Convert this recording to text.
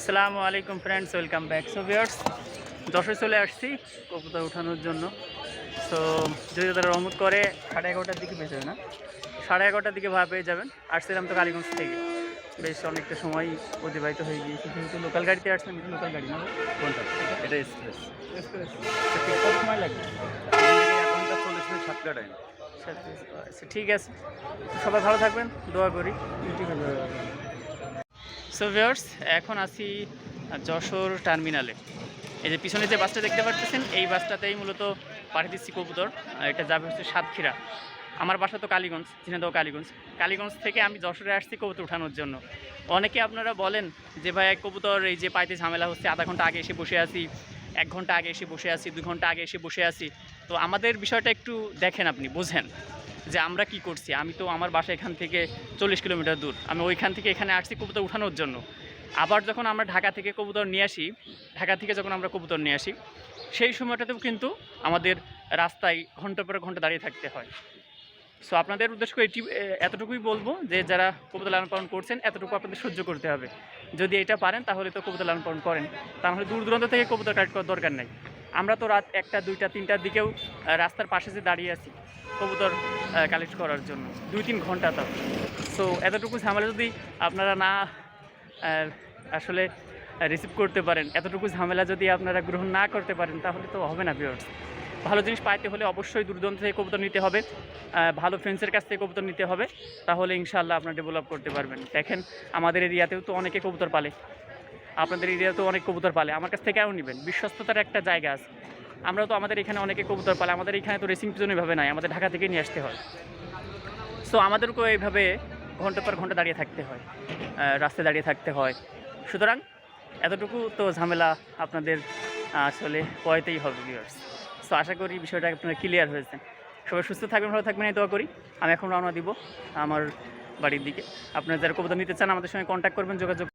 আসসালামু আলাইকুম friends welcome back so viewers Jashore চলে আসছি কবুতর ওঠানোর জন্য। সো যদি তারা রহমত করে সাড়ে এগারোটার দিকে পেয়ে যাবে না সাড়ে এগারোটার দিকে ভাড়া পেয়ে যাবেন। আসছিলাম তো কালীগঞ্জ থেকে। বেশ অনেকটা সময় অতিবাহিত হয়ে গিয়েছে কিন্তু লোকাল গাড়িতে আসছেন কিন্তু লোকাল গাড়ি না কোনটা? এটা এক্সপ্রেস কত সময় লাগবে ঘণ্টা চল্লিশ মিনিট সাতটা টাইম আচ্ছা ঠিক আছে। সবাই ভালো থাকবেন দোয়া করি। সো ভিউয়ার্স এখন আছি যশোর টার্মিনালে। এই যে পিছনে যে বাসটা দেখতে পাচ্ছেন এই বাসটাতেই মূলত পাঠিয়ে দিচ্ছি কবুতর এটা যাবে হচ্ছে সাতক্ষীরা। আমার বাসা তো কালীগঞ্জ ঝিনাদহ কালীগঞ্জ। কালীগঞ্জ থেকে আমি যশোরে আসছি কবুতর উঠানোর জন্য। অনেকে আপনারা বলেন যে, ভাই, কবুতর এই যে পাইতে ঝামেলা হচ্ছে, আধা ঘণ্টা আগে এসে বসে আছি, এক ঘণ্টা আগে এসে বসে আছি, দুই ঘণ্টা আগে এসে বসে আছি। তো আমাদের বিষয়টা একটু দেখেন আপনি, বোঝেন। যে আমরা কি করছি? আমি তো আমার বাসা এখান থেকে চল্লিশ কিলোমিটার দূর। আমি ওইখান থেকে এখানে আসছি কবুতর উঠানোর জন্য। আবার যখন আমরা ঢাকা থেকে কবুতর নিয়ে আসি, ঢাকা থেকে যখন আমরা কবুতর নিয়ে আসি, সেই সময়টাতেও কিন্তু আমাদের রাস্তায় ঘণ্টা পরে ঘণ্টা দাঁড়িয়ে থাকতে হয়। সো আপনাদের উদ্দেশ্য এটি এতটুকুই বলব যে, যারা কবুতর লালন পালন করছেন, এতটুকু আপনাদের সহ্য করতে হবে। যদি এটা পারেন, তাহলে তো কবুতর লালন পালন করেন। তাহলে দূর দূরান্ত থেকে কবুতর কালেক্ট করার দরকার নেই। আমরা তো রাত একটা, দুইটা, তিনটার দিকেও রাস্তার পাশে যে দাঁড়িয়ে আছি, কবুতর কালেক্ট করার জন্য। দুই, তিন ঘণ্টা তাও। সো এতটুকু ঝামেলা যদি আপনারা না আসলে রিসিভ করতে পারেন, এতটুকু ঝামেলা যদি আপনারা গ্রহণ না করতে পারেন, তাহলে তো হবে না ভিউয়ার্স ভালো জিনিস পাইতে হলে অবশ্যই দুর্দান্ত থেকে কবুতর নিতে হবে। ভালো ফ্রেন্ডসের কাছ থেকে কবুতর নিতে হবে। তাহলে ইনশাল্লাহ আপনার ডেভেলপ করতে পারবেন। দেখেন, আমাদের এরিয়াতেও তো অনেকে কবুতর পালে। আপনাদের এরিয়াতেও অনেক কবুতর পালে। আমার কাছ থেকে কেন নেবেন। বিশ্বস্ততার একটা জায়গা আছে। আমরা তো আমাদের এখানে অনেকে কবুতর পালে। আমাদের এখানে তো রেসিং পিজন এভাবে নাই। আমাদের ঢাকা থেকে নিয়ে আসতে হয়। সো আমাদেরকেও এইভাবে ঘণ্টা পর ঘণ্টা দাঁড়িয়ে থাকতে হয়। রাস্তায় দাঁড়িয়ে থাকতে হয়। সুতরাং, এতটুকু তো ঝামেলা আপনাদের আসলে পয়তেই হবে ভিউয়ার্স সো আশা করি বিষয়টা আপনারা ক্লিয়ার হয়েছে। সবাই সুস্থ থাকবেন, ভালো থাকবেন, এই দোয়া করি। আমি এখন রওনা দিব আমার বাড়ির দিকে। আপনারা যারা কবিতা নিতে চান, আমাদের সঙ্গে কন্ট্যাক্ট করবেন, যোগাযোগ